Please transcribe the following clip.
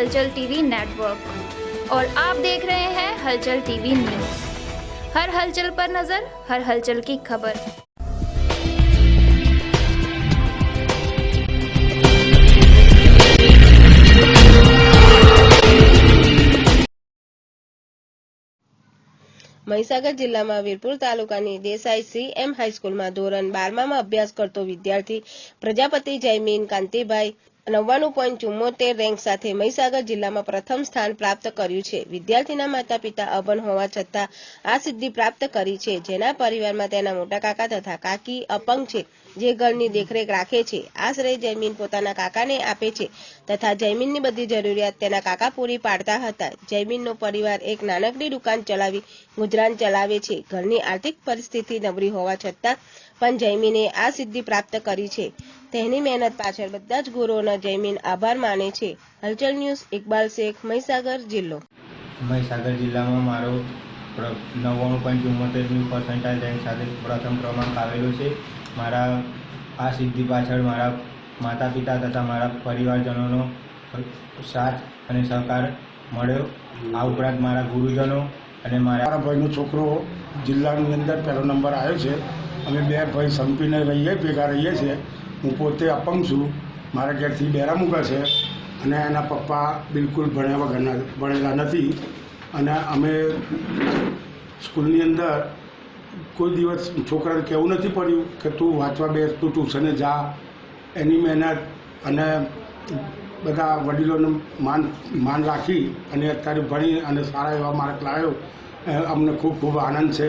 हलचल TV network और आप देख रहे हैं हलचल टीवी न्यूज हर हलचल पर नजर हर हलचल की खबर મહીસાગર જિલ્લામાં વીરપુર તાલુકાની દેસાઈ સી એમ હાઈસ્કૂલમાં ધોરણ બારમામાં અભ્યાસ કરતો વિદ્યાર્થી પ્રજાપતિ જયમીન કાંતિભાઈ નવ્વાણું પોઈન્ટ ચુમ્મોતેર રેન્ક સાથે મહીસાગર જિલ્લામાં પ્રથમ સ્થાન પ્રાપ્ત કર્યું છે. વિદ્યાર્થીના માતા પિતા અભણ હોવા છતાં આ સિદ્ધિ પ્રાપ્ત કરી છે. જેના પરિવારમાં તેના મોટા કાકા તથા કાકી અપંગ છે, જે ઘરની દેખરેખ રાખે છે. આશરે જયમીન પોતાના કાકાને આપે છે તથા જયમીનની બધી જરૂરિયાત તેના કાકા પૂરી પાડતા હતા. જયમીનનો પરિવાર એક નાનકડી દુકાન ચલાવી ગુજરાન ચલાવે છે. ઘરની આર્થિક પરિસ્થિતિ નબળી હોવા છતાં પણ જયમીને આ સિદ્ધિ પ્રાપ્ત કરી છે. તેની મહેનત પાછળ બધા જ ગુરુઓનો જયમીન આભાર માને છે. હલચલ ન્યૂઝ ઇકબાલ શેખ મહીસાગર જિલ્લો. મહીસાગર જિલ્લામાં મારો નવ્વાણું પોઈન્ટ ચુમ્મોતેરની પર્સન્ટાઇલ રેન્ક સાથે પ્રથમ ક્રમાંક આવેલો છે. મારા આ સિદ્ધિ પાછળ મારા માતા પિતા તથા મારા પરિવારજનોનો સાથ અને સહકાર મળ્યો. આ ઉપરાંત મારા ગુરુજનો અને મારા મારા ભાઈનો છોકરો જિલ્લાની અંદર પહેલો નંબર આવ્યો છે. અમે બે ભાઈ સંપીને રહીએ ભેગા રહીએ છીએ. હું પોતે અપંગ છું. મારા ઘેરથી બેરા મૂકા છે અને એના પપ્પા બિલકુલ ભણ્યા વગરના ભણેલા નથી. અને અમે સ્કૂલની અંદર કોઈ દિવસ છોકરાને કહેવું નથી પડ્યું કે તું વાંચવા બેસ, તું ટ્યુશને જા. એની મહેનત અને બધા વડીલોનું માન માન રાખી અને અત્યારે ભણી અને સારા એવા માર્ક લાવ્યો. અમને ખૂબ ખૂબ આનંદ છે.